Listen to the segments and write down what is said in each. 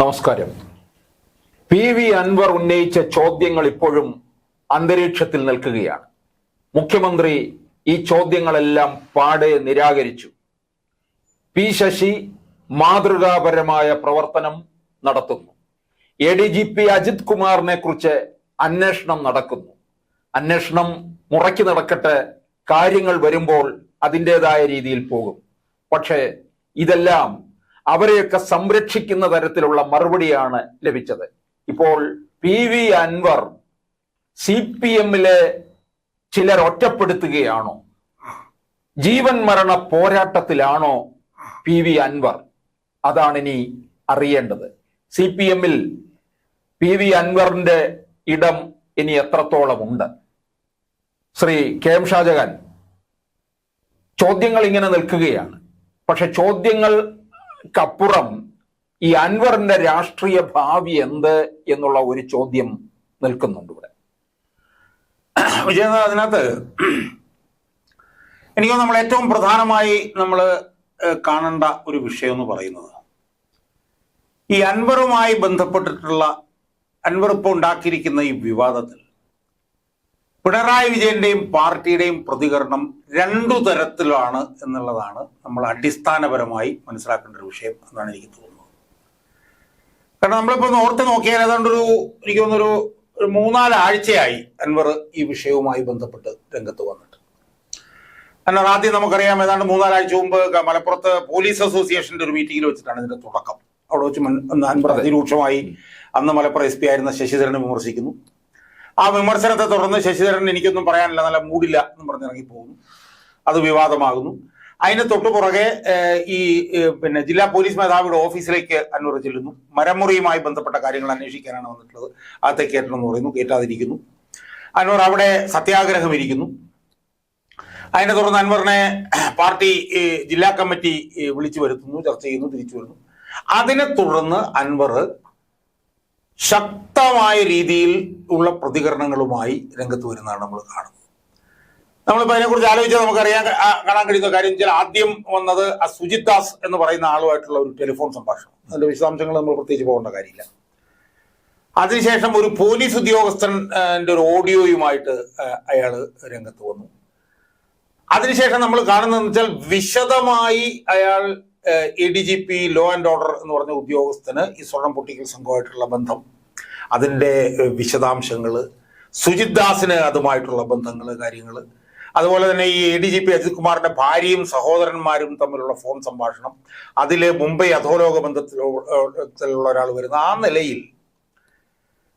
നമസ്കാരം. P V Anwar ഉന്നയിച്ച ചോദ്യങ്ങൾ ഇപ്പോഴും അന്തരീക്ഷത്തിൽ നിൽക്കുകയാണ്. മുഖ്യമന്ത്രി ഈ ചോദ്യങ്ങളെല്ലാം പാടെ നിരാകരിച്ചു. പി ശശി മാതൃകാപരമായ പ്രവർത്തനം നടത്തുന്നു. A D G P Ajith കുമാറിനെ കുറിച്ച് അന്വേഷണം നടക്കുന്നു. അന്വേഷണം മുറക്കി നടക്കട്ടെ കാര്യങ്ങൾ വരുമ്പോൾ അതിന്റെതായ രീതിയിൽ പോകും. പക്ഷേ ഇതെല്ലാം അവരെയൊക്കെ സംരക്ഷിക്കുന്ന തരത്തിലുള്ള മറുപടിയാണ് ലഭിച്ചത്. ഇപ്പോൾ P V Anvar C P എമ്മിലെ ചിലർ ഒറ്റപ്പെടുത്തുകയാണോ? ജീവൻ മരണ പോരാട്ടത്തിലാണോ പി വി അൻവർ? അതാണ് ഇനി അറിയേണ്ടത്. സി പി എമ്മിൽ പി വി അൻവറിന്റെ ഇടം ഇനി എത്രത്തോളമുണ്ട്? ശ്രീ കെ എം ഷാജഹാൻ ചോദ്യങ്ങൾ ഇങ്ങനെ നിൽക്കുകയാണ്. പക്ഷെ ചോദ്യങ്ങൾക്കപ്പുറം ഈ അൻവറിന്റെ രാഷ്ട്രീയ ഭാവി എന്ത് എന്നുള്ള ഒരു ചോദ്യം നിൽക്കുന്നുണ്ട് ഇവിടെ. വിജയനാഥ് അതിനകത്ത് എനിക്ക് നമ്മൾ ഏറ്റവും പ്രധാനമായി നമ്മൾ കാണേണ്ട ഒരു വിഷയം എന്ന് പറയുന്നത് ഈ അൻവറുമായി ബന്ധപ്പെട്ടിട്ടുള്ള അൻവർ ഇപ്പോൾ ഉണ്ടാക്കിയിരിക്കുന്ന ഈ വിവാദത്തിൽ പിണറായി വിജയന്റെയും പാർട്ടിയുടെയും പ്രതികരണം രണ്ടു തരത്തിലാണ് എന്നുള്ളതാണ് നമ്മൾ അടിസ്ഥാനപരമായി മനസ്സിലാക്കേണ്ട ഒരു വിഷയം എന്നാണ് എനിക്ക് തോന്നുന്നത്. കാരണം നമ്മളിപ്പോ നോർത്ത് ഓർത്ത് നോക്കിയാൽ ഏതാണ്ട് ഒരു എനിക്ക് തോന്നുന്നൊരു ഒരു മൂന്നാൽ ആഴ്ചയായി അൻവർ ഈ വിഷയവുമായി ബന്ധപ്പെട്ട് രംഗത്ത് വന്നിട്ട്. അൻവർ ആദ്യം നമുക്കറിയാം ഏതാണ്ട് മൂന്നാലാഴ്ച മുമ്പ് മലപ്പുറത്ത് പോലീസ് അസോസിയേഷന്റെ ഒരു മീറ്റിംഗിൽ വെച്ചിട്ടാണ് ഇതിന്റെ തുടക്കം. അവിടെ വെച്ച് അൻവർ അതിരൂക്ഷമായി അന്ന് മലപ്പുറം എസ് പി ആയിരുന്ന ശശിധരനെ വിമർശിക്കുന്നു. ആ വിമർശനത്തെ തുടർന്ന് ശശിധരൻ എനിക്കൊന്നും പറയാനില്ല നല്ല മൂടില്ല എന്ന് പറഞ്ഞിറങ്ങി പോകുന്നു. അത് വിവാദമാകുന്നു. അതിന് തൊട്ടു പുറകെ ഈ പിന്നെ ജില്ലാ പോലീസ് മേധാവിയുടെ ഓഫീസിലേക്ക് അന്വർ ചെല്ലുന്നു. മരമുറിയുമായി ബന്ധപ്പെട്ട കാര്യങ്ങൾ അന്വേഷിക്കാനാണ് വന്നിട്ടുള്ളത്. അകത്തെ കയറ്റണമെന്ന് പറയുന്നു കയറ്റാതിരിക്കുന്നു അൻവർ അവിടെ സത്യാഗ്രഹം ഇരിക്കുന്നു. അതിനെ തുടർന്ന് അൻവറിനെ പാർട്ടി ജില്ലാ കമ്മിറ്റി വിളിച്ചു വരുത്തുന്നു ചർച്ച ചെയ്യുന്നു തിരിച്ചു വരുന്നു. അതിനെ തുടർന്ന് അൻവർ ശക്തമായ രീതിയിൽ ഉള്ള പ്രതികരണങ്ങളുമായി രംഗത്ത് വരുന്നതാണ് നമ്മൾ കാണുന്നത്. നമ്മളിപ്പോ അതിനെക്കുറിച്ച് ആലോചിച്ചാൽ നമുക്കറിയാൻ കാണാൻ കഴിയുന്ന കാര്യം വെച്ചാൽ ആദ്യം വന്നത് ആ സുജിത് ദാസ് എന്ന് പറയുന്ന ആളുമായിട്ടുള്ള ഒരു ടെലിഫോൺ സംഭാഷണം. അതിന്റെ വിശദാംശങ്ങൾ നമ്മൾ പ്രത്യേകിച്ച് പോകേണ്ട കാര്യമില്ല. അതിനുശേഷം ഒരു പോലീസ് ഉദ്യോഗസ്ഥന്റെ ഒരു ഓഡിയോയുമായിട്ട് അയാൾ രംഗത്ത് വന്നു. അതിനുശേഷം നമ്മൾ കാണുന്നതെന്ന് വെച്ചാൽ വിശദമായി അയാൾ A D G P law and order എന്ന് പറഞ്ഞ ഉദ്യോഗസ്ഥന് ഈ സ്വർണം പൊട്ടിക്കൽ സംഘമായിട്ടുള്ള ബന്ധം അതിന്റെ വിശദാംശങ്ങൾ സുജിത് ദാസിന് അതുമായിട്ടുള്ള ബന്ധങ്ങൾ കാര്യങ്ങൾ. അതുപോലെ തന്നെ ഈ A D G P Ajith കുമാറിന്റെ ഭാര്യയും സഹോദരന്മാരും തമ്മിലുള്ള ഫോൺ സംഭാഷണം. അതിൽ മുംബൈ അധോലോക ബന്ധത്തിലുള്ള ഒരാൾ വരുന്ന ആ നിലയിൽ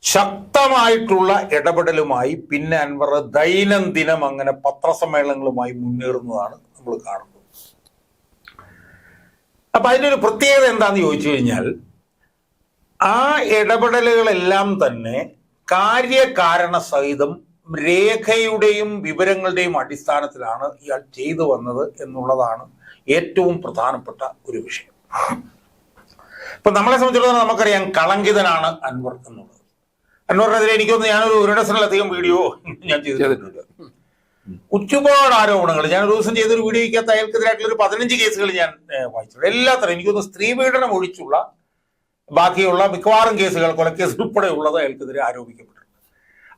ശക്തമായിട്ടുള്ള ഇടപെടലുമായി പിന്നെ അൻവർ ദൈനംദിനം അങ്ങനെ പത്രസമ്മേളനങ്ങളുമായി മുന്നേറുന്നതാണ് നമ്മൾ കാണുന്നത്. അപ്പൊ ഒരു പ്രത്യേകത എന്താന്ന് ചോദിച്ചു കഴിഞ്ഞാൽ ആ ഇടപെടലുകളെല്ലാം തന്നെ കാര്യകാരണ സഹിതം രേഖയുടെയും വിവരങ്ങളുടെയും അടിസ്ഥാനത്തിലാണ് ഇയാൾ ചെയ്തു വന്നത് എന്നുള്ളതാണ് ഏറ്റവും പ്രധാനപ്പെട്ട ഒരു വിഷയം. ഇപ്പൊ നമ്മളെ സംബന്ധിച്ചിടത്തോളം നമുക്കറിയാം കളങ്കിതനാണ് അൻവർ എന്നുള്ളത്. അൻവറിനെതിരെ എനിക്കൊന്ന് ഞാനൊരു ഒരു ഡസനിലധികം വീഡിയോ ഞാൻ ചെയ്തിട്ടുണ്ട്. ഒരുപാട് ആരോപണങ്ങൾ. ഞാൻ ഒരു ദിവസം ചെയ്തൊരു വീഡിയോയ്ക്കകത്ത് അയാൾക്കെതിരായിട്ടുള്ള ഒരു പതിനഞ്ച് കേസുകൾ ഞാൻ വായിച്ചു എല്ലാത്തരം എനിക്കൊന്ന് സ്ത്രീ പീഡനം ഒഴിച്ചുള്ള ബാക്കിയുള്ള മിക്കവാറും കേസുകൾ കൊലക്കേസ് ഉൾപ്പെടെ ഉള്ളത് അയാൾക്കെതിരെ ആരോപിക്കപ്പെട്ടിട്ടുണ്ട്.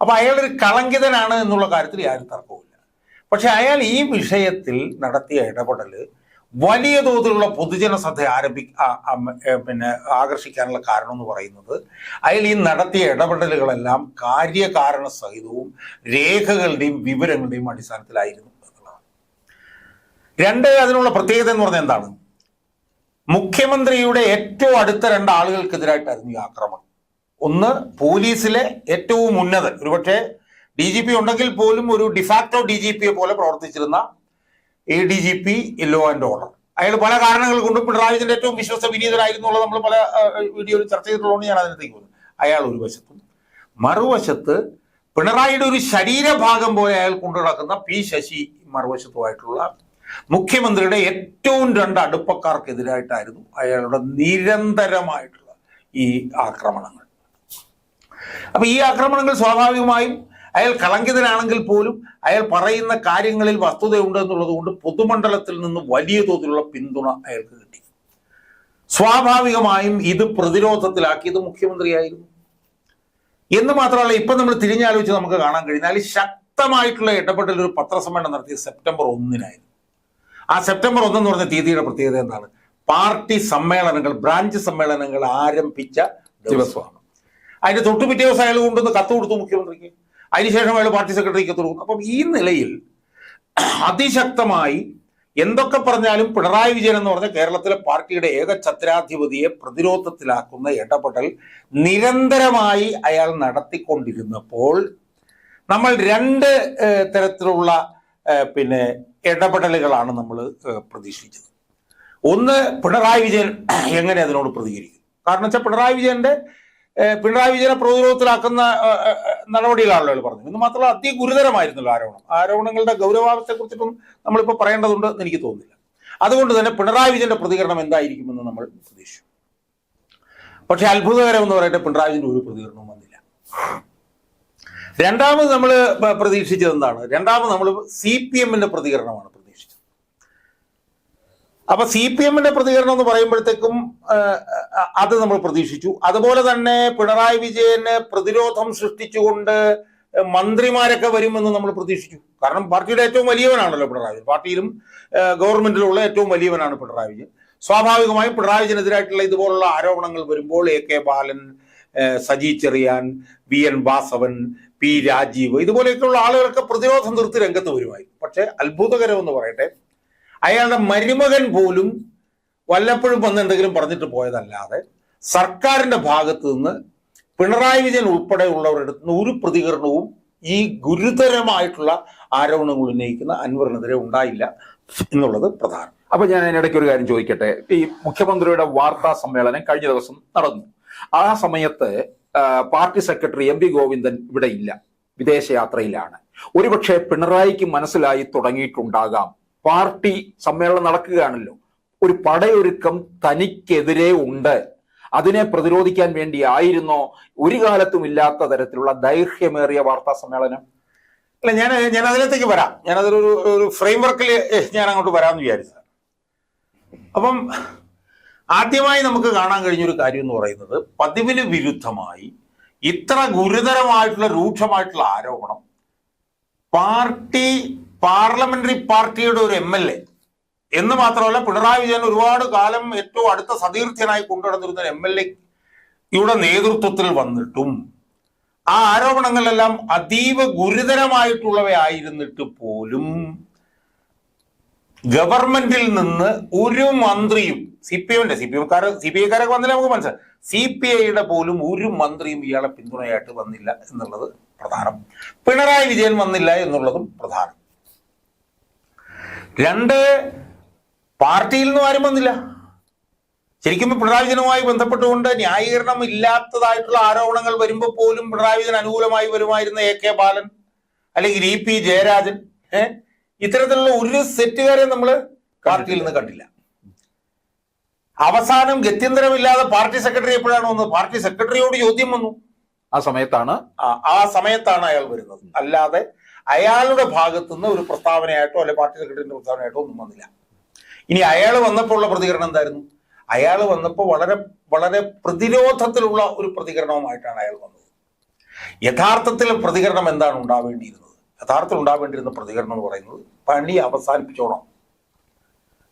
അപ്പൊ അയാൾ ഒരു കളങ്കിതനാണ് എന്നുള്ള കാര്യത്തിൽ യാതൊരു തർക്കവുമില്ല. പക്ഷെ അയാൾ ഈ വിഷയത്തിൽ നടത്തിയ ഇടപെടൽ വലിയ തോതിലുള്ള പൊതുജന ശ്രദ്ധ ആരംഭി പിന്നെ ആകർഷിക്കാനുള്ള കാരണം എന്ന് പറയുന്നത് അയാൾ ഈ നടത്തിയ ഇടപെടലുകളെല്ലാം കാര്യകാരണ സഹിതവും രേഖകളുടെയും വിവരങ്ങളുടെയും അടിസ്ഥാനത്തിലായിരുന്നു എന്നുള്ളതാണ്. രണ്ട് അതിനുള്ള പ്രത്യേകത എന്ന് പറഞ്ഞാൽ എന്താണ്? മുഖ്യമന്ത്രിയുടെ ഏറ്റവും അടുത്ത രണ്ട് ആളുകൾക്കെതിരായിട്ടായിരുന്നു ഈ ആക്രമണം. ഒന്ന് പോലീസിലെ ഏറ്റവും ഉന്നതൻ. ഒരുപക്ഷെ ഡി ജി പി ഉണ്ടെങ്കിൽ പോലും ഒരു ഡിഫാക്ടോ ഡി ജി പിയെ പോലെ പ്രവർത്തിച്ചിരുന്ന A D G P law and order അയാൾ പല കാരണങ്ങൾ കൊണ്ടും പിണറായി വിജയന്റെ ഏറ്റവും വിശ്വസ വിനീതരായിരുന്നു നമ്മൾ പല വീഡിയോയിൽ ചർച്ച ചെയ്തിട്ടുള്ളതുകൊണ്ട് ഞാൻ അതിനകത്തേക്ക് പോകുന്നു. അയാൾ ഒരു വശത്തും മറുവശത്ത് പിണറായിയുടെ ഒരു ശരീരഭാഗം പോലെ അയാൾ കൊണ്ടു നടക്കുന്ന പി ശശി മറുവശത്തുമായിട്ടുള്ള മുഖ്യമന്ത്രിയുടെ ഏറ്റവും രണ്ട് അടുപ്പക്കാർക്കെതിരായിട്ടായിരുന്നു അയാളുടെ നിരന്തരമായിട്ടുള്ള ഈ ആക്രമണങ്ങൾ. അപ്പൊ ഈ ആക്രമണങ്ങൾ സ്വാഭാവികമായും അയാൾ കളങ്കിതനാണെങ്കിൽ പോലും അയാൾ പറയുന്ന കാര്യങ്ങളിൽ വസ്തുതയുണ്ട് എന്നുള്ളത് കൊണ്ട് പൊതുമണ്ഡലത്തിൽ നിന്ന് വലിയ തോതിലുള്ള പിന്തുണ അയാൾക്ക് കിട്ടി. സ്വാഭാവികമായും ഇത് പ്രതിരോധത്തിലാക്കിയത് മുഖ്യമന്ത്രിയായിരുന്നു. എന്ന് മാത്രമല്ല ഇപ്പൊ നമ്മൾ തിരിഞ്ഞാലോചിച്ച് നമുക്ക് കാണാൻ കഴിഞ്ഞാൽ ശക്തമായിട്ടുള്ള ഇടപെടൽ ഒരു പത്രസമ്മേളനം നടത്തിയത് സെപ്റ്റംബർ ഒന്നിനായിരുന്നു. ആ സെപ്റ്റംബർ ഒന്നെന്ന് പറഞ്ഞ തീയതിയുടെ പ്രത്യേകത എന്താണ്? പാർട്ടി സമ്മേളനങ്ങൾ ബ്രാഞ്ച് സമ്മേളനങ്ങൾ ആരംഭിച്ച ദിവസമാണ്. അതിന്റെ തൊട്ടുപിറ്റേ ദിവസം അയാൾ കൊണ്ടുവന്ന് കത്ത് കൊടുത്തു മുഖ്യമന്ത്രിക്ക്. അതിനുശേഷം അയാൾ പാർട്ടി സെക്രട്ടറിക്ക് തുടങ്ങും അപ്പം ഈ നിലയിൽ അതിശക്തമായി എന്തൊക്കെ പറഞ്ഞാലും പിണറായി വിജയൻ എന്ന് പറഞ്ഞ കേരളത്തിലെ പാർട്ടിയുടെ ഏക ഛത്രാധിപതിയെ പ്രതിരോധത്തിലാക്കുന്ന ഇടപെടൽ നിരന്തരമായി അയാൾ നടത്തിക്കൊണ്ടിരുന്നപ്പോൾ നമ്മൾ രണ്ട് തരത്തിലുള്ള പിന്നെ ഇടപെടലുകളാണ് നമ്മൾ പ്രതീക്ഷിച്ചത്. ഒന്ന് പിണറായി വിജയൻ എങ്ങനെ അതിനോട് പ്രതികരിക്കും? കാരണം വെച്ചാൽ പിണറായി വിജയന്റെ പിണറായി വിജയനെ പ്രതിരോധത്തിലാക്കുന്ന നടപടികളാണല്ലോ അയാൾ പറഞ്ഞത്. എന്ന് മാത്രമല്ല അതിഗുരുതരമായിരുന്നല്ലോ ആരോപണം. ആരോപണങ്ങളുടെ ഗൗരവാവസ്ഥയെ കുറിച്ചിട്ടൊന്നും നമ്മളിപ്പോൾ പറയേണ്ടതുണ്ട് എന്ന് എനിക്ക് തോന്നുന്നില്ല. അതുകൊണ്ട് തന്നെ പിണറായി വിജയന്റെ പ്രതികരണം എന്തായിരിക്കുമെന്ന് നമ്മൾ പ്രതീക്ഷിച്ചു. പക്ഷെ അത്ഭുതകരം എന്ന് പറയട്ടെ പിണറായി വിജയന്റെ ഒരു പ്രതികരണവും വന്നില്ല. രണ്ടാമത് നമ്മൾ പ്രതീക്ഷിച്ചത് എന്താണ്? രണ്ടാമത് നമ്മൾ സി പി എമ്മിന്റെ പ്രതികരണമാണ് അപ്പൊ സി പി എമ്മിന്റെ പ്രതികരണം എന്ന് പറയുമ്പോഴത്തേക്കും അത് നമ്മൾ പ്രതീക്ഷിച്ചു. അതുപോലെ തന്നെ പിണറായി വിജയന് പ്രതിരോധം സൃഷ്ടിച്ചുകൊണ്ട് മന്ത്രിമാരൊക്കെ വരുമെന്ന് നമ്മൾ പ്രതീക്ഷിച്ചു. കാരണം പാർട്ടിയുടെ ഏറ്റവും വലിയവനാണല്ലോ പിണറായി വിജയൻ. പാർട്ടിയിലും ഗവൺമെന്റിലുള്ള ഏറ്റവും വലിയവനാണ് പിണറായി വിജയൻ. സ്വാഭാവികമായും പിണറായി വിജയനെതിരായിട്ടുള്ള ഇതുപോലുള്ള ആരോപണങ്ങൾ വരുമ്പോൾ A K Balan Saji Cherian V N Vasavan P Rajeev ഇതുപോലെയൊക്കെയുള്ള ആളുകളൊക്കെ പ്രതിരോധം നിർത്തി രംഗത്ത് വരുമായി പക്ഷെ അത്ഭുതകരമെന്ന് പറയട്ടെ അയാളുടെ മരുമകൻ പോലും വല്ലപ്പോഴും വന്ന് എന്തെങ്കിലും പറഞ്ഞിട്ട് പോയതല്ലാതെ സർക്കാരിന്റെ ഭാഗത്ത് നിന്ന് പിണറായി വിജയൻ ഉൾപ്പെടെയുള്ളവരുടെ ഒരു പ്രതികരണവും ഈ ഗുരുതരമായിട്ടുള്ള ആരോപണങ്ങൾ ഉന്നയിക്കുന്ന അൻവറിനെതിരെ ഉണ്ടായില്ല എന്നുള്ളത് പ്രധാനം. അപ്പൊ ഞാൻ അതിനിടയ്ക്ക് ഒരു കാര്യം ചോദിക്കട്ടെ? ഈ മുഖ്യമന്ത്രിയുടെ വാർത്താ സമ്മേളനം കഴിഞ്ഞ ദിവസം നടന്നു. ആ സമയത്ത് പാർട്ടി സെക്രട്ടറി എം ഗോവിന്ദൻ ഇവിടെ ഇല്ല. വിദേശയാത്രയിലാണ്. ഒരുപക്ഷെ പിണറായിക്ക് മനസ്സിലായി തുടങ്ങിയിട്ടുണ്ടാകാം. പാർട്ടി സമ്മേളനം നടക്കുകയാണല്ലോ. ഒരു പടയൊരുക്കം തനിക്കെതിരെ ഉണ്ട്. അതിനെ പ്രതിരോധിക്കാൻ വേണ്ടി വേണ്ടിയായിരുന്നോ ഒരു കാലത്തും ഇല്ലാത്ത തരത്തിലുള്ള ദൈർഘ്യമേറിയ വാർത്താ സമ്മേളനം. അല്ല ഞാൻ ഞാൻ അതിനകത്തേക്ക് വരാം. ഞാൻ അതൊരു ഒരു ഫ്രെയിംവർക്കിൽ ഞാൻ അങ്ങോട്ട് വരാമെന്ന് വിചാരിച്ചത്. അപ്പം ആദ്യമായി നമുക്ക് കാണാൻ കഴിഞ്ഞൊരു കാര്യം എന്ന് പറയുന്നത് പതിവിന് വിരുദ്ധമായി ഇത്ര ഗുരുതരമായിട്ടുള്ള രൂക്ഷമായിട്ടുള്ള ആരോപണം പാർട്ടി പാർലമെന്ററി പാർട്ടിയുടെ ഒരു എം എൽ എ. എന്ന് മാത്രമല്ല പിണറായി വിജയൻ ഒരുപാട് കാലം ഏറ്റവും അടുത്ത സതീർത്ഥ്യനായി കൊണ്ടുനടന്നിരുന്ന എം എൽ എയുടെ നേതൃത്വത്തിൽ വന്നിട്ടും ആ ആരോപണങ്ങളെല്ലാം അതീവ ഗുരുതരമായിട്ടുള്ളവയായിരുന്നിട്ട് പോലും ഗവൺമെന്റിൽ നിന്ന് ഒരു മന്ത്രിയും സി പി എമ്മിന്റെ സി പി എംകാർ സി പി ഐക്കാരൊക്കെ വന്നില്ല നമുക്ക് മനസ്സിലായി. സി പി ഐയുടെ പോലും ഒരു മന്ത്രിയും ഇയാളെ പിന്തുണയായിട്ട് വന്നില്ല എന്നുള്ളത് പ്രധാനം. പിണറായി വിജയൻ വന്നില്ല എന്നുള്ളതും പ്രധാനം. രണ്ട് പാർട്ടിയിൽ നിന്നും ആരും വന്നില്ല. ശരിക്കും പിണറായി വിജയനുമായി ബന്ധപ്പെട്ടുകൊണ്ട് ന്യായീകരണം ഇല്ലാത്തതായിട്ടുള്ള ആരോപണങ്ങൾ വരുമ്പോൾ പോലും പിണറായി വിജയൻ അനുകൂലമായി വരുമായിരുന്ന എ കെ ബാലൻ അല്ലെങ്കിൽ ഇ പി ജയരാജൻ ഏഹ് ഇത്തരത്തിലുള്ള ഒരു സെറ്റുകാരെ നമ്മൾ പാർട്ടിയിൽ നിന്ന് കണ്ടില്ല. അവസാനം ഗത്യന്തരമില്ലാതെ പാർട്ടി സെക്രട്ടറി എപ്പോഴാണ് വന്നത്? പാർട്ടി സെക്രട്ടറിയോട് ചോദ്യം വന്നു. ആ സമയത്താണ്. ആ ആ സമയത്താണ് അയാൾ വരുന്നത്. അല്ലാതെ അയാളുടെ ഭാഗത്തുനിന്ന് ഒരു പ്രസ്താവനയായിട്ടോ അല്ലെ പാർട്ടി സെക്രട്ടറിന്റെ പ്രസ്താവനയായിട്ടോ ഒന്നും വന്നില്ല. ഇനി അയാൾ വന്നപ്പോൾ ഉള്ള പ്രതികരണം എന്തായിരുന്നു? അയാൾ വന്നപ്പോൾ വളരെ വളരെ പ്രതിരോധത്തിലുള്ള ഒരു പ്രതികരണവുമായിട്ടാണ് അയാൾ വന്നത്. യഥാർത്ഥത്തിൽ പ്രതികരണം എന്താണ് ഉണ്ടാവേണ്ടിയിരുന്നത്? യഥാർത്ഥത്തിൽ ഉണ്ടാവേണ്ടിയിരുന്ന പ്രതികരണം എന്ന് പറയുന്നത് പണി അവസാനിപ്പിച്ചോണം.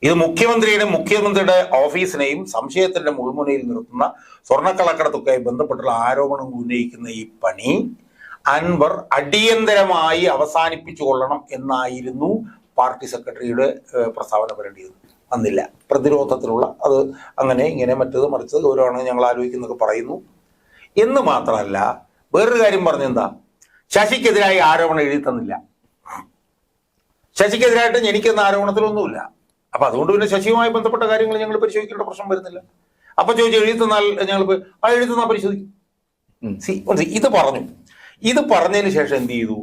ഇത് മുഖ്യമന്ത്രിയുടെ മുഖ്യമന്ത്രിയുടെ ഓഫീസിനെയും സംശയത്തിന്റെ മുൾമുനയിൽ നിർത്തുന്ന സ്വർണക്കള്ളക്കടത്തൊക്കെയായി ബന്ധപ്പെട്ടുള്ള ആരോപണങ്ങൾ ഉന്നയിക്കുന്ന ഈ പണി അൻവർ അടിയന്തരമായി അവസാനിപ്പിച്ചു കൊള്ളണം എന്നായിരുന്നു പാർട്ടി സെക്രട്ടറിയുടെ പ്രസ്താവന വരേണ്ടിയത് വന്നില്ല. പ്രതിരോധത്തിലുള്ള അത് അങ്ങനെ ഇങ്ങനെ മറ്റത് മറിച്ചത് ഗൗരവമാണ് ഞങ്ങൾ ആലോചിക്കുന്നൊക്കെ പറയുന്നു. എന്ന് മാത്രമല്ല വേറൊരു കാര്യം പറഞ്ഞെന്താ? ശശിക്കെതിരായി ആരോപണം എഴുതി തന്നില്ല. ശശിക്കെതിരായിട്ട് എനിക്കെന്ന ആരോപണത്തിലൊന്നുമില്ല. അപ്പൊ അതുകൊണ്ട് പിന്നെ ശശിയുമായി ബന്ധപ്പെട്ട കാര്യങ്ങൾ ഞങ്ങൾ പരിശോധിക്കേണ്ട പ്രശ്നം വരുന്നില്ല. അപ്പൊ ചോദിച്ചു എഴുതി തന്നാൽ ഞങ്ങൾ ആ എഴുതി തന്നാൽ പരിശോധിക്കും. സി ഇത് പറഞ്ഞു. ഇത് പറഞ്ഞതിന് ശേഷം എന്ത് ചെയ്തു?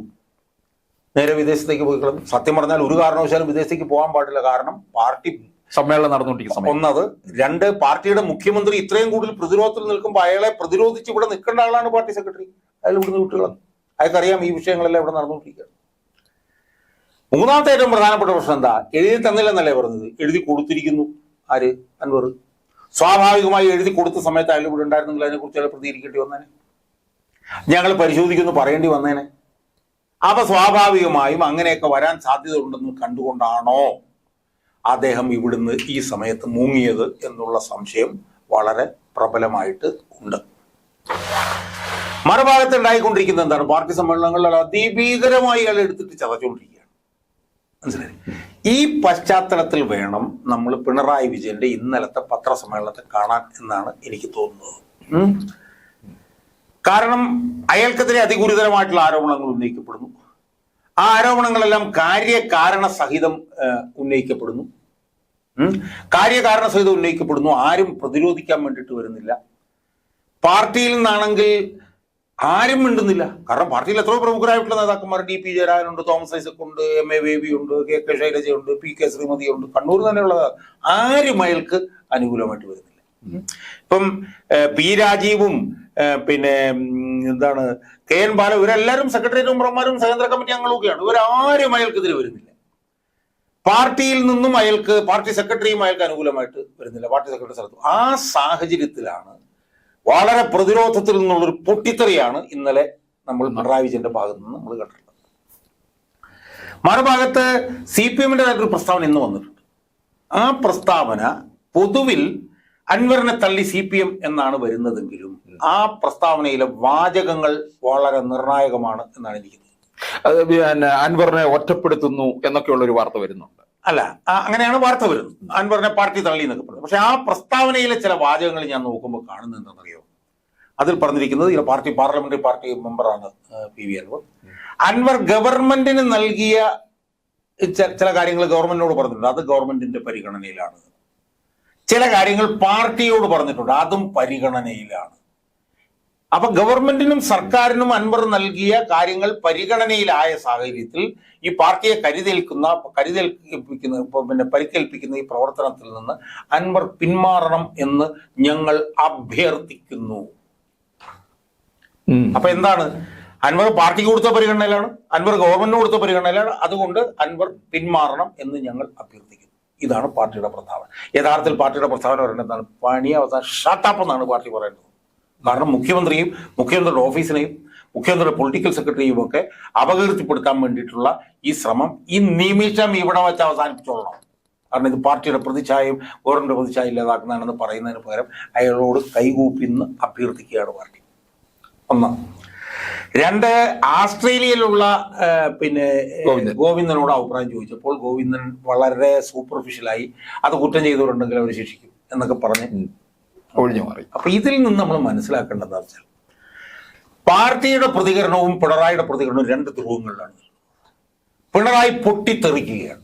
നേരെ വിദേശത്തേക്ക് പോയി കളഞ്ഞു സത്യം പറഞ്ഞാൽ ഒരു കാരണവശാലും വിദേശത്തേക്ക് പോകാൻ പാടില്ല. കാരണം പാർട്ടി സമ്മേളനം നടന്നുകൊണ്ടിരിക്കുന്ന ഒന്നത് രണ്ട് പാർട്ടിയുടെ മുഖ്യമന്ത്രി ഇത്രയും കൂടുതൽ പ്രതിരോധത്തിൽ നിൽക്കുമ്പോൾ അയാളെ പ്രതിരോധിച്ച് ഇവിടെ നിൽക്കേണ്ട ആളാണ് പാർട്ടി സെക്രട്ടറി. അയാൾ ഇവിടുന്ന് വിട്ടുകളഞ്ഞു അയാൾക്കറിയാം ഈ വിഷയങ്ങളെല്ലാം ഇവിടെ നടന്നുകൊണ്ടിരിക്കുകയാണ്. മൂന്നാമത്തെ ഏറ്റവും പ്രധാനപ്പെട്ട പ്രശ്നം എന്താ? എഴുതി തന്നില്ലെന്നല്ലേ പറഞ്ഞത്? എഴുതി കൊടുത്തിരിക്കുന്നു. ആര്? അൻവർ. സ്വാഭാവികമായി എഴുതി കൊടുത്ത സമയത്ത് അയാൾ ഇവിടെ ഉണ്ടായിരുന്നെങ്കിൽ അതിനെക്കുറിച്ച് അയാൾ പ്രതികരിക്കേണ്ടി വന്നേനെ. ഞങ്ങൾ പരിശോധിക്കുന്നു പറയേണ്ടി വന്നേനെ. അപ്പൊ സ്വാഭാവികമായും അങ്ങനെയൊക്കെ വരാൻ സാധ്യത ഉണ്ടെന്ന് കണ്ടുകൊണ്ടാണോ അദ്ദേഹം ഇവിടുന്ന് ഈ സമയത്ത് മുങ്ങിയത് എന്നുള്ള സംശയം വളരെ പ്രബലമായിട്ട് ഉണ്ട്. മറുഭാഗത്ത് ഉണ്ടായിക്കൊണ്ടിരിക്കുന്നത് എന്താണ്? പാർട്ടി സമ്മേളനങ്ങളിൽ അതിഭീകരമായി അയാൾ എടുത്തിട്ട് ചതച്ചുകൊണ്ടിരിക്കുകയാണ് മനസ്സിലായി? ഈ പശ്ചാത്തലത്തിൽ വേണം നമ്മൾ പിണറായി വിജയന്റെ ഇന്നലത്തെ പത്രസമ്മേളനത്തെ കാണാൻ എന്നാണ് എനിക്ക് തോന്നുന്നത്. കാരണം അയാൾക്കെതിരെ അതിഗുരുതരമായിട്ടുള്ള ആരോപണങ്ങൾ ഉന്നയിക്കപ്പെടുന്നു. ആ ആരോപണങ്ങളെല്ലാം കാര്യകാരണ സഹിതം ഉന്നയിക്കപ്പെടുന്നു. കാര്യകാരണ സഹിതം ഉന്നയിക്കപ്പെടുന്നു. ആരും പ്രതിരോധിക്കാൻ വേണ്ടിയിട്ട് വരുന്നില്ല. പാർട്ടിയിൽ നിന്നാണെങ്കിൽ ആരും മിണ്ടുന്നില്ല. കാരണം പാർട്ടിയിൽ എത്രയോ പ്രമുഖരായിട്ടുള്ള നേതാക്കന്മാർ ഡി പി ജയരാജനുണ്ട് തോമസ് ഐസക് ഉണ്ട് എം എ ബേബി ഉണ്ട് കെ കെ ശൈലജയുണ്ട് പി കെ ശ്രീമതിയുണ്ട്. കണ്ണൂർ തന്നെയുള്ള ആരും അയാൾക്ക് അനുകൂലമായിട്ട് വരുന്നില്ല. ഇപ്പം പി രാജീവും പിന്നെ എന്താണ് കെ എൻ ബാല ഇവരെല്ലാവരും സെക്രട്ടേറിയറ്റ് മെമ്പർമാരും സ്വതന്ത്ര കമ്മിറ്റി അംഗങ്ങളൊക്കെയാണ്. ഇവരാരും അയാൾക്കെതിരെ വരുന്നില്ല. പാർട്ടിയിൽ നിന്നും അയാൾക്ക് പാർട്ടി സെക്രട്ടറിയും അയാൾക്ക് അനുകൂലമായിട്ട് വരുന്നില്ല പാർട്ടി സെക്രട്ടറി സ്ഥലത്ത്. ആ സാഹചര്യത്തിലാണ് വളരെ പ്രതിരോധത്തിൽ നിന്നുള്ളൊരു പൊട്ടിത്തെറിയാണ് ഇന്നലെ നമ്മൾ പിണറായി വിജയന്റെ ഭാഗത്ത് നിന്ന് നമ്മൾ കണ്ടിട്ടുള്ളത്. മറുഭാഗത്ത് സി പി എമ്മിന്റെതായിട്ടൊരു പ്രസ്താവന ഇന്ന് വന്നിട്ടുണ്ട്. ആ പ്രസ്താവന പൊതുവിൽ അൻവറിനെ തള്ളി സി പി എം എന്നാണ് വരുന്നതെങ്കിലും ആ പ്രസ്താവനയിലെ വാചകങ്ങൾ വളരെ നിർണായകമാണ് എന്നാണ് എനിക്ക് തോന്നുന്നത്. അത് പിന്നെ അൻവറിനെ ഒറ്റപ്പെടുത്തുന്നു എന്നൊക്കെയുള്ള ഒരു വാർത്ത വരുന്നുണ്ട്. അല്ല അങ്ങനെയാണ് വാർത്ത വരുന്നത്. അൻവറിനെ പാർട്ടി തള്ളി എന്നൊക്കെ പറയുന്നത് പക്ഷെ ആ പ്രസ്താവനയിലെ ചില വാചകങ്ങൾ ഞാൻ നോക്കുമ്പോൾ കാണുന്നത് എന്താണെന്നറിയോ? അതിൽ പറഞ്ഞിരിക്കുന്നത് ഈ പാർട്ടി പാർലമെന്ററി പാർട്ടി മെമ്പറാണ് പി വി അൻവർ. അൻവർ ഗവൺമെന്റിന് നൽകിയ ചില കാര്യങ്ങൾ ഗവൺമെന്റിനോട് പറഞ്ഞിട്ടുണ്ട്. അത് ഗവൺമെന്റിന്റെ പരിഗണനയിലാണ്. ചില കാര്യങ്ങൾ പാർട്ടിയോട് പറഞ്ഞിട്ടുണ്ട്. അതും പരിഗണനയിലാണ്. അപ്പൊ ഗവൺമെന്റിനും സർക്കാരിനും അൻവർ നൽകിയ കാര്യങ്ങൾ പരിഗണനയിലായ സാഹചര്യത്തിൽ ഈ പാർട്ടിയെ കരുതേൽക്കുന്ന കരുതേൽപ്പിക്കുന്ന പിന്നെ പരിക്കേൽപ്പിക്കുന്ന ഈ പ്രവർത്തനത്തിൽ നിന്ന് അൻവർ പിന്മാറണം എന്ന് ഞങ്ങൾ അഭ്യർത്ഥിക്കുന്നു. അപ്പൊ എന്താണ്? അൻവർ പാർട്ടിക്ക് കൊടുത്ത പരിഗണനയിലാണ്. അൻവർ ഗവൺമെന്റിന് കൊടുത്ത പരിഗണനയിലാണ്. അതുകൊണ്ട് അൻവർ പിന്മാറണം എന്ന് ഞങ്ങൾ അഭ്യർത്ഥിക്കുന്നു. ഇതാണ് പാർട്ടിയുടെ പ്രസ്താവന. യഥാർത്ഥത്തിൽ പാർട്ടിയുടെ പ്രസ്താവന പറയുന്നത് എന്താണ്? പണി അവസാനം ഷട്ടപ്പ് എന്നാണ് പാർട്ടി പറയുന്നത്. കാരണം മുഖ്യമന്ത്രിയും മുഖ്യമന്ത്രിയുടെ ഓഫീസിനെയും മുഖ്യമന്ത്രിയുടെ പൊളിറ്റിക്കൽ സെക്രട്ടറിയും ഒക്കെ അപകീർത്തിപ്പെടുത്താൻ വേണ്ടിയിട്ടുള്ള ഈ ശ്രമം ഈ നിമിഷം ഇവിടെ വെച്ച് അവസാനിപ്പിച്ചോളണം. കാരണം ഇത് പാർട്ടിയുടെ പ്രതിച്ഛായയും ഗവൺമെന്റ് പ്രതിച്ഛായ ഇല്ലാതാക്കുന്നതാണെന്ന് പറയുന്നതിന് പകരം അയാളോട് കൈകൂപ്പിന്ന് അഭ്യർത്ഥിക്കുകയാണ് പാർട്ടി. ഒന്ന്. രണ്ട് ആസ്ട്രേലിയയിലുള്ള പിന്നെ ഗോവിന്ദനോട് അഭിപ്രായം ചോദിച്ചപ്പോൾ ഗോവിന്ദൻ വളരെ സൂപ്പർഫിഷ്യലായി അത് കുറ്റം ചെയ്തവരുണ്ടെങ്കിൽ അവർ ശിക്ഷിക്കും എന്നൊക്കെ പറഞ്ഞ് ഒഴിഞ്ഞു മാറി. അപ്പൊ ഇതിൽ നിന്ന് നമ്മൾ മനസ്സിലാക്കേണ്ടത് എന്താ വെച്ചാൽ പാർട്ടിയുടെ പ്രതികരണവും പിണറായിയുടെ പ്രതികരണവും രണ്ട് ധ്രുവങ്ങളിലാണ്. പിണറായി പൊട്ടിത്തെറിക്കുകയാണ്.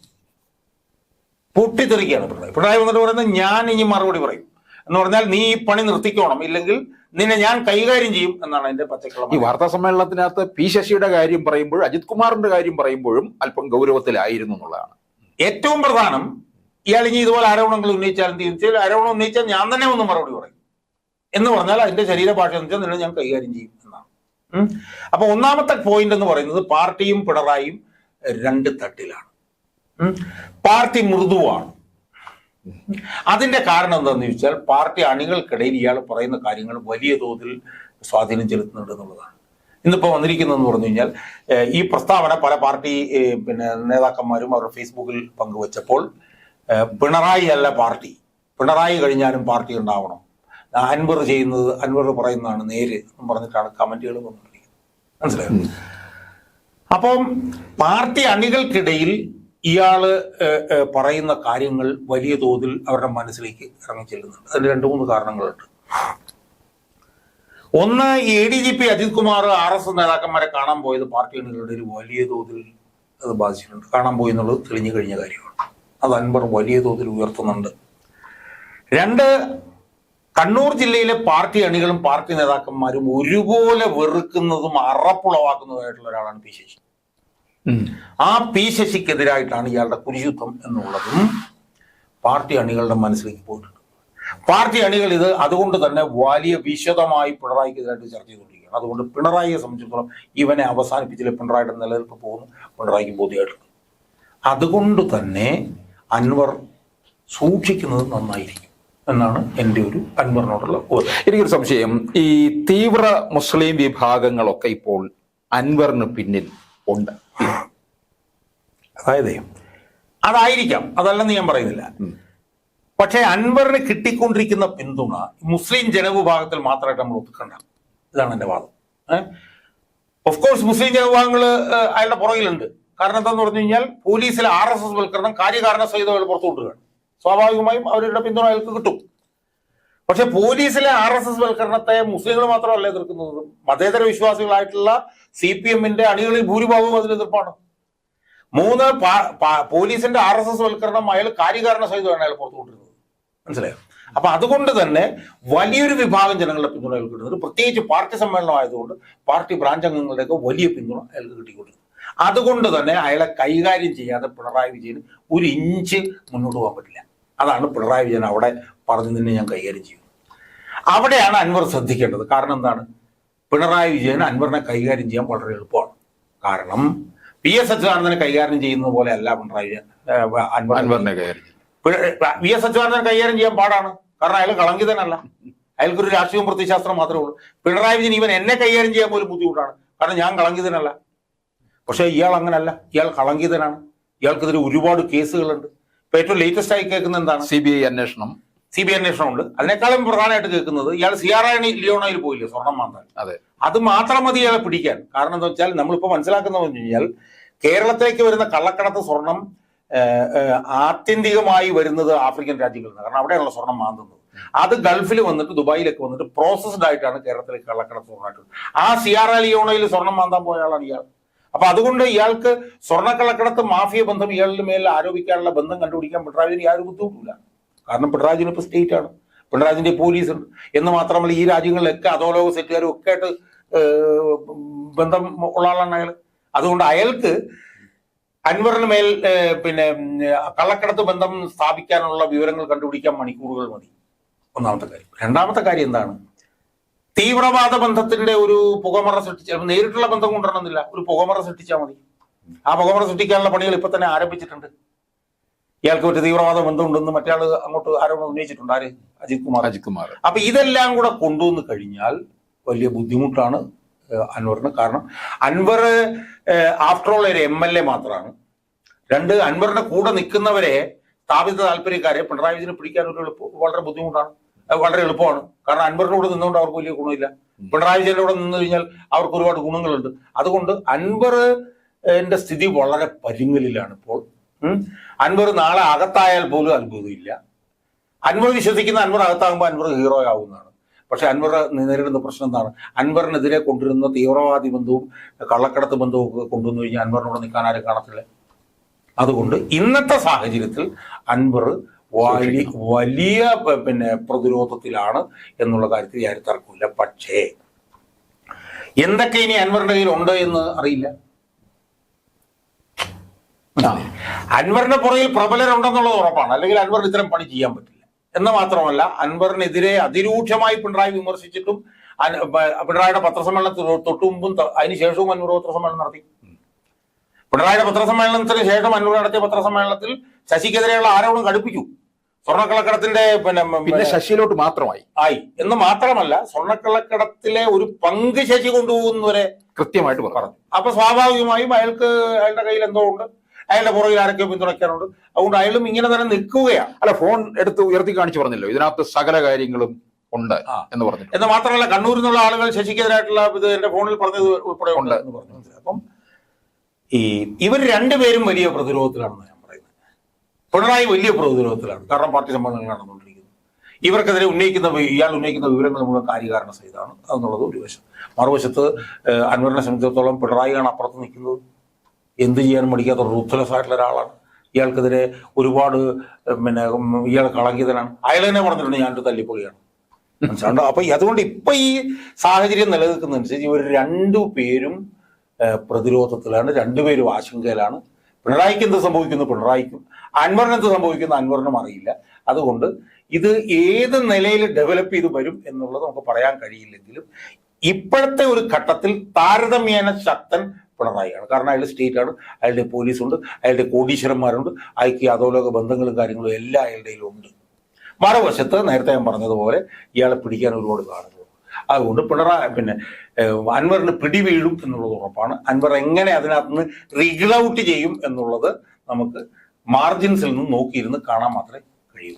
പൊട്ടിത്തെറിക്കുകയാണ് പിണറായി. പിണറായി വന്നിട്ട് പറയുന്നത് ഞാൻ ഇനി മറുപടി പറയും എന്ന് പറഞ്ഞാൽ നീ ഈ പണി നിർത്തിക്കോണം. ഇല്ലെങ്കിൽ നിന്നെ ഞാൻ കൈകാര്യം ചെയ്യും എന്നാണ് എന്റെ ഈ വാർത്താ സമ്മേളനത്തിനകത്ത് പി ശശിയുടെ കാര്യം പറയുമ്പോൾ അജിത് കുമാറിന്റെ കാര്യം പറയുമ്പോഴും അല്പം ഗൗരവത്തിലായിരുന്നു എന്നുള്ളതാണ്. ഏറ്റവും പ്രധാനം ഇയാൾ ഇനി ഇതുപോലെ ആരോപണങ്ങൾ ഉന്നയിച്ചാൽ എന്ത് ചെയ്യും? വെച്ചാൽ ആരോപണം ഉന്നയിച്ചാൽ ഞാൻ തന്നെ ഒന്ന് മറുപടി പറയും. എന്ന് പറഞ്ഞാൽ അതിന്റെ ശരീരഭാഷ എന്ന് വെച്ചാൽ നിന്നെ ഞാൻ കൈകാര്യം ചെയ്യും എന്നാണ്. അപ്പൊ ഒന്നാമത്തെ പോയിന്റ് എന്ന് പറയുന്നത് പാർട്ടിയും പിണറായിയും രണ്ട് തട്ടിലാണ്. പാർട്ടി മൃദുവാണ്. അതിന്റെ കാരണം എന്താണെന്ന് ചോദിച്ചാൽ പാർട്ടി അണികൾക്കിടയിൽ ഇയാൾ പറയുന്ന കാര്യങ്ങൾ വലിയ തോതിൽ സ്വാധീനം ചെലുത്തുന്നുണ്ട് എന്നുള്ളതാണ്. ഇന്നിപ്പോ വന്നിരിക്കുന്നതെന്ന് പറഞ്ഞു കഴിഞ്ഞാൽ ഈ പ്രസ്താവന പല പാർട്ടി പിന്നെ നേതാക്കന്മാരും അവരുടെ ഫേസ്ബുക്കിൽ പങ്കുവച്ചപ്പോൾ പിണറായി അല്ല പാർട്ടി. പിണറായി കഴിഞ്ഞാലും പാർട്ടി ഉണ്ടാവണം. അൻവർ ചെയ്യുന്നത് അൻവർ പറയുന്നതാണ് നേര് എന്ന് പറഞ്ഞിട്ടാണ് കമന്റുകൾ വന്നുകൊണ്ടിരിക്കുന്നത്. മനസ്സിലായോ? അപ്പം പാർട്ടി അണികൾക്കിടയിൽ ഇയാൾ പറയുന്ന കാര്യങ്ങൾ വലിയ തോതിൽ അവരുടെ മനസ്സിലേക്ക് ഇറങ്ങിച്ചെല്ലുന്നുണ്ട്. അതിന് രണ്ട് മൂന്ന് കാരണങ്ങളുണ്ട്. ഒന്ന് A D G P Ajith Kumar R S S നേതാക്കന്മാരെ കാണാൻ പോയത് പാർട്ടി അണികളുടെ ഒരു വലിയ തോതിൽ അത് ബാധിച്ചിട്ടുണ്ട്. കാണാൻ പോയി എന്നുള്ളത് തെളിഞ്ഞു കഴിഞ്ഞ കാര്യമാണ്. അത് അൻവർ വലിയ തോതിൽ ഉയർത്തുന്നുണ്ട്. രണ്ട് കണ്ണൂർ ജില്ലയിലെ പാർട്ടി അണികളും പാർട്ടി നേതാക്കന്മാരും ഒരുപോലെ വെറുക്കുന്നതും അറപ്പുളവാക്കുന്നതുമായിട്ടുള്ള ഒരാളാണ് പി ഉം. ആ പി ശശിക്കെതിരായിട്ടാണ് ഇയാളുടെ കുരിശുദ്ധം എന്നുള്ളതും പാർട്ടി അണികളുടെ മനസ്സിലേക്ക് പോയിട്ടുണ്ട്. പാർട്ടി അണികൾ ഇത് അതുകൊണ്ട് തന്നെ വലിയ വിശദമായി പിണറായിക്കെതിരായിട്ട് ചർച്ച ചെയ്തുകൊണ്ടിരിക്കുകയാണ്. അതുകൊണ്ട് പിണറായിയെ സംബന്ധിച്ചിടത്തോളം ഇവനെ അവസാനിപ്പിച്ചില്ല? പിണറായിയുടെ നിലനിൽപ്പ് പോകുന്നു. പിണറായിക്ക് ബോധ്യമായിട്ടുണ്ട്. അതുകൊണ്ട് തന്നെ അൻവർ സൂക്ഷിക്കുന്നത് നന്നായിരിക്കും എന്നാണ് എന്റെ ഒരു അൻവറിനോടുള്ള എനിക്കൊരു സംശയം. ഈ തീവ്ര മുസ്ലിം വിഭാഗങ്ങളൊക്കെ ഇപ്പോൾ അൻവറിന് പിന്നിൽ ഉണ്ട്. അതായത് അതായിരിക്കാം. അതല്ലെന്ന് ഞാൻ പറയുന്നില്ല. പക്ഷേ അൻവറിന് കിട്ടിക്കൊണ്ടിരിക്കുന്ന പിന്തുണ മുസ്ലിം ജനവിഭാഗത്തിൽ മാത്രമായിട്ട് നമ്മൾ ഒതുക്കണ്ട. ഇതാണ് എന്റെ വാദം. ഓഫ് കോഴ്സ് മുസ്ലിം ജനവിഭാഗങ്ങൾ അയാളുടെ പുറകിലുണ്ട്. കാരണം എന്താന്ന് പറഞ്ഞു കഴിഞ്ഞാൽ പോലീസിലെ ആർ എസ് എസ് വൽക്കരണം കാര്യകാരണ സഹിതം അയാൾ പുറത്തു കൊണ്ടുവരികയാണ്. സ്വാഭാവികമായും അവരുടെ പിന്തുണ അയാൾക്ക് കിട്ടും. പക്ഷെ പോലീസിലെ ആർ എസ് എസ് വൽക്കരണത്തെ മുസ്ലിങ്ങൾ മാത്രമല്ല എതിർക്കുന്നത്. മതേതര വിശ്വാസികളായിട്ടുള്ള സി പി എമ്മിന്റെ അണികളിൽ ഭൂരിഭാഗവും അതിന് എതിർപ്പാണ്. മൂന്ന് പോലീസിന്റെ ആർ എസ് എസ് വൽക്കരണം അയാൾ കാര്യകാരണ സഹിതമാണ് അയാൾ പുറത്തു കൊണ്ടിരുന്നത് മനസ്സിലായോ? അപ്പൊ അതുകൊണ്ട് തന്നെ വലിയൊരു വിഭാഗം ജനങ്ങളുടെ പിന്തുണ അയാൾക്ക് കിട്ടുന്നത് പ്രത്യേകിച്ച് പാർട്ടി സമ്മേളനം ആയതുകൊണ്ട് പാർട്ടി ബ്രാഞ്ച് അംഗങ്ങളുടെയൊക്കെ വലിയ പിന്തുണ അയാൾക്ക് കിട്ടിക്കൊണ്ടിരുന്നു. അതുകൊണ്ട് തന്നെ അയാളെ കൈകാര്യം ചെയ്യാതെ പിണറായി വിജയന് ഒരു ഇഞ്ച് മുന്നോട്ട് പോകാൻ പറ്റില്ല. അതാണ് പിണറായി വിജയൻ അവിടെ പറഞ്ഞു തന്നെ ഞാൻ കൈകാര്യം ചെയ്യുന്നത് അവിടെയാണ് അൻവർ ശ്രദ്ധിക്കേണ്ടത്. കാരണം എന്താണ്? പിണറായി വിജയൻ അൻവറിനെ കൈകാര്യം ചെയ്യാൻ വളരെ എളുപ്പമാണ്. കാരണം പി എസ് അച്യുതാനന്ദനെ കൈകാര്യം ചെയ്യുന്നത് പോലെ അല്ല പിണറായി വിജയൻ അൻവറിനെ കയറി വി എസ് അച്യുതാനന്ദൻ കൈകാര്യം ചെയ്യാൻ പാടാണ്. കാരണം അയാൾ കളങ്കിതനല്ല അയാൾക്കൊരു രാഷ്ട്രീയവും പ്രത്യശാസ്ത്രം മാത്രമേ ഉള്ളൂ. പിണറായി വിജയൻ ഇവൻ എന്നെ കൈകാര്യം ചെയ്യാൻ പോലും ബുദ്ധിമുട്ടാണ്. കാരണം ഞാൻ കളങ്കിതനല്ല പക്ഷേ ഇയാൾ അങ്ങനല്ല. ഇയാൾ കളങ്കിതനാണ് ഇയാൾക്കെതിരെ ഒരുപാട് കേസുകളുണ്ട്. ഇപ്പൊ ഏറ്റവും ലേറ്റസ്റ്റ് ആയി കേൾക്കുന്ന എന്താണ്? സി ബി ഐ അന്വേഷണം. സി ബി അന്വേഷണം ഉണ്ട് അതിനേക്കാളും പ്രധാനമായിട്ട് കേൾക്കുന്നത് ഇയാൾ സി ആർ ഐ ലിയോണയിൽ പോയില്ലേ സ്വർണം മാന്താൻ അതെ. അത് മാത്രം മതി ഇയാളെ പിടിക്കാൻ. കാരണം എന്താ വെച്ചാൽ നമ്മളിപ്പോൾ മനസ്സിലാക്കുന്ന പറഞ്ഞു കഴിഞ്ഞാൽ കേരളത്തിലേക്ക് വരുന്ന കള്ളക്കടത്ത് സ്വർണം ആത്യന്തികമായി വരുന്നത് ആഫ്രിക്കൻ രാജ്യങ്ങളിൽ നിന്ന് കാരണം അവിടെയാണല്ലോ സ്വർണം മാന്തുന്നത് അത് ഗൾഫിൽ വന്നിട്ട് ദുബായിലേക്ക് വന്നിട്ട് പ്രോസസ്ഡ് ആയിട്ടാണ് കേരളത്തിലേക്ക് കള്ളക്കടത്ത് സ്വർണമായിട്ട് ആ സിയാറ ലിയോണയിൽ സ്വർണം മാന്താൻ പോയ ആളാണ് ഇയാൾ. അപ്പൊ അതുകൊണ്ട് ഇയാൾക്ക് സ്വർണക്കള്ളക്കടത്ത് മാഫിയ ബന്ധം ഇയാളുടെ മേൽ ആരോപിക്കാനുള്ള ബന്ധം കണ്ടുപിടിക്കാൻ പിണറായി വിജയൻ യാതൊരു ബുദ്ധിമുട്ടില്ല കാരണം പിണറാജിന് ഇപ്പൊ സ്റ്റേറ്റ് ആണ്. പിണറാജിന്റെ പോലീസ് ഉണ്ട്. എന്ന് മാത്രമല്ല ഈ രാജ്യങ്ങളിലൊക്കെ അധോലോക സെറ്റുകാരും ഒക്കെ ആയിട്ട് ബന്ധം ഉള്ള ആളാണ് അയാൾ അതുകൊണ്ട് അയാൾക്ക് അൻവറിന് മേൽ പിന്നെ കള്ളക്കടത്ത് ബന്ധം സ്ഥാപിക്കാനുള്ള വിവരങ്ങൾ കണ്ടുപിടിക്കാൻ മണിക്കൂറുകൾ മതി. ഒന്നാമത്തെ കാര്യം. രണ്ടാമത്തെ കാര്യം എന്താണ്? തീവ്രവാദ ബന്ധത്തിന്റെ ഒരു പുകമറ സൃഷ്ടിച്ച നേരിട്ടുള്ള ബന്ധം കൊണ്ടുവരണമെന്നില്ല. ഒരു പുകമറ സൃഷ്ടിച്ചാൽ മതി. ആ പുകമറ സൃഷ്ടിക്കാനുള്ള പണികൾ ഇപ്പൊ തന്നെ ആരംഭിച്ചിട്ടുണ്ട്. ഇയാൾക്ക് മറ്റു തീവ്രവാദ ബന്ധമുണ്ടെന്ന് മറ്റേ അങ്ങോട്ട് ആരോപണം ഉന്നയിച്ചിട്ടുണ്ട്. ആര്? അജിത് കുമാർ. അജിത് കുമാർ അപ്പൊ ഇതെല്ലാം കൂടെ കൊണ്ടുവന്ന് കഴിഞ്ഞാൽ വലിയ ബുദ്ധിമുട്ടാണ് അൻവറിന്. കാരണം അൻവർ ആഫ്റ്റർ ഓൾ ഒരു എം എൽ എ മാത്രമാണ് രണ്ട് അൻവറിന്റെ കൂടെ നിൽക്കുന്നവരെ സ്ഥാപിത താല്പര്യക്കാരെ പിണറായി വിജയനെ പിടിക്കാൻ ഒരു എളുപ്പം വളരെ ബുദ്ധിമുട്ടാണ്. വളരെ എളുപ്പമാണ്. കാരണം അൻവറിന്റെ കൂടെ നിന്നുകൊണ്ട് അവർക്ക് വലിയ ഗുണമില്ല. പിണറായി വിജയന്റെ കൂടെ നിന്ന് കഴിഞ്ഞാൽ അവർക്ക് ഒരുപാട് ഗുണങ്ങളുണ്ട്. അതുകൊണ്ട് അൻവറിന്റെ സ്ഥിതി വളരെ പരുങ്ങലിലാണ് ഇപ്പോൾ. അൻവർ നാളെ അകത്തായാൽ പോലും അത്ഭുതമില്ല. അൻവർ വിശ്വസിക്കുന്ന അൻവർ അകത്താകുമ്പോൾ അൻവർ ഹീറോ ആവുന്നതാണ്. പക്ഷെ അൻവർ നേരിടുന്ന പ്രശ്നം എന്താണ്? അൻവറിനെതിരെ കൊണ്ടുവരുന്ന തീവ്രവാദി ബന്ധവും കള്ളക്കടത്ത് ബന്ധവും ഒക്കെ കൊണ്ടുവന്നു കഴിഞ്ഞാൽ അൻവറിനോട് നിൽക്കാൻ ആരും കാണത്തില്ല. അതുകൊണ്ട് ഇന്നത്തെ സാഹചര്യത്തിൽ അൻവർ വലിയ വലിയ പിന്നെ പ്രതിരോധത്തിലാണ് എന്നുള്ള കാര്യത്തിൽ ഞാൻ തർക്കമില്ല പക്ഷേ എന്തൊക്കെ ഇനി അൻവറിന്റെ കയ്യിൽ ഉണ്ട് എന്ന് അറിയില്ല. അൻവറിന്റെ പുറകിൽ പ്രബലരുണ്ടെന്നുള്ളത് ഉറപ്പാണ്. അല്ലെങ്കിൽ അൻവർ ഇത്തരം പണി ചെയ്യാൻ പറ്റില്ല. എന്ന് മാത്രമല്ല അൻവറിനെതിരെ അതിരൂക്ഷമായി പിണറായി വിമർശിച്ചിട്ടും പിണറായിയുടെ പത്രസമ്മേളനത്തിൽ തൊട്ടു മുമ്പും അതിനുശേഷവും അൻവർ പത്രസമ്മേളനം നടത്തി. പിണറായിയുടെ പത്രസമ്മേളനത്തിന് ശേഷം അൻവർ നടത്തിയ പത്രസമ്മേളനത്തിൽ ശശിക്കെതിരെയുള്ള ആരോപണം കടുപ്പിച്ചു. സ്വർണക്കള്ളക്കടത്തിന്റെ പിന്നെ പിന്നെ ശശിയിലോട്ട് മാത്രമായി. ആയി. എന്ന് മാത്രമല്ല സ്വർണക്കള്ളക്കടത്തിലെ ഒരു പങ്ക് ശശി കൊണ്ടുപോകുന്നവരെ കൃത്യമായിട്ട് പറഞ്ഞു. അപ്പൊ സ്വാഭാവികമായും അയാൾക്ക് അയാളുടെ കയ്യിൽ എന്തോ ഉണ്ട്. അയാളുടെ പുറകിൽ ആരൊക്കെ പിന്തുണയ്ക്കാനുണ്ട് അതുകൊണ്ട് അയാളും ഇങ്ങനെ തന്നെ നിൽക്കുകയാണ് അല്ല ഫോൺ എടുത്ത് ഉയർത്തി കാണിച്ചു പറഞ്ഞല്ലോ? ഇതിനകത്ത് സകല കാര്യങ്ങളും ഉണ്ട് എന്ന് പറഞ്ഞു എന്ന് മാത്രമല്ല കണ്ണൂരിൽ നിന്നുള്ള ആളുകൾ ശശിക്കെതിരായിട്ടുള്ള ഇത് എന്റെ ഫോണിൽ പറഞ്ഞത് ഉൾപ്പെടെ ഉണ്ട്. എന്ന് പറഞ്ഞു. അപ്പം ഈ ഇവർ രണ്ടുപേരും വലിയ പ്രതിരോധത്തിലാണെന്ന് ഞാൻ പറയുന്നത്. പിണറായി വലിയ പ്രതിരോധത്തിലാണ്. കാരണം പാർട്ടി സമ്മേളനങ്ങൾ നടന്നുകൊണ്ടിരിക്കുന്നത് ഇവർക്കെതിരെ ഉന്നയിക്കുന്ന ഇയാൾ ഉന്നയിക്കുന്ന വിവരങ്ങൾ മുഴുവൻ കാര്യകാരണ സഹിതമാണ്. എന്നുള്ളത് ഒരു വശം. മറുവശത്ത് അൻവറിനെ സംബന്ധിച്ചിടത്തോളം പിണറായിയാണ് അപ്പുറത്ത് നിൽക്കുന്നത്. എന്ത് ചെയ്യാൻ മടിക്കാത്ത റൂത്ത്ലെസ് ആയിട്ടുള്ള ഒരാളാണ്. ഇയാൾക്കെതിരെ ഒരുപാട് പിന്നെ ഇയാൾ കളങ്കിതനാണ്. അയാൾ തന്നെ പറഞ്ഞിട്ടുണ്ട് ഞാനൊരു തല്ലിപ്പൊളിയാണ് മനസ്സിലുണ്ടോ അപ്പൊ അതുകൊണ്ട് ഇപ്പൊ ഈ സാഹചര്യം നിലനിൽക്കുന്നതനുസരിച്ച് ഇവർ രണ്ടു പേരും പ്രതിരോധത്തിലാണ് രണ്ടുപേരും ആശങ്കയിലാണ്. പിണറായിക്ക് എന്ത് സംഭവിക്കുന്നു? പിണറായിക്കും. അൻവറിന് എന്ത് സംഭവിക്കുന്നു? അൻവറിനും അറിയില്ല. അതുകൊണ്ട് ഇത് ഏത് നിലയിൽ ഡെവലപ്പ് ചെയ്ത് വരും എന്നുള്ളത് നമുക്ക് പറയാൻ കഴിയില്ലെങ്കിലും ഇപ്പോഴത്തെ ഒരു ഘട്ടത്തിൽ താരതമ്യേന ശക്തൻ പിണറായിയാണ് കാരണം അയാൾ സ്റ്റേറ്റ് ആണ് അയാളുടെ പോലീസുണ്ട് അയാളുടെ കോടീശ്വരന്മാരുണ്ട് അയാൾക്ക് അതോലോക ബന്ധങ്ങളും കാര്യങ്ങളും എല്ലാം അയാളുടെയിലും ഉണ്ട് മറുവശത്ത് നേരത്തെ ഞാൻ പറഞ്ഞതുപോലെ ഇയാളെ പിടിക്കാൻ ഒരുപാട് കാണുന്നു അതുകൊണ്ട് പിണറായി പിന്നെ അൻവറിന് പിടി വീഴും എന്നുള്ളത് ഉറപ്പാണ്. അൻവർ എങ്ങനെ അതിനകത്ത് നിന്ന് റിഗിൾ ഔട്ട് ചെയ്യും എന്നുള്ളത് നമുക്ക് മാർജിൻസിൽ നിന്ന് നോക്കിയിരുന്ന് കാണാൻ മാത്രമേ കഴിയൂ.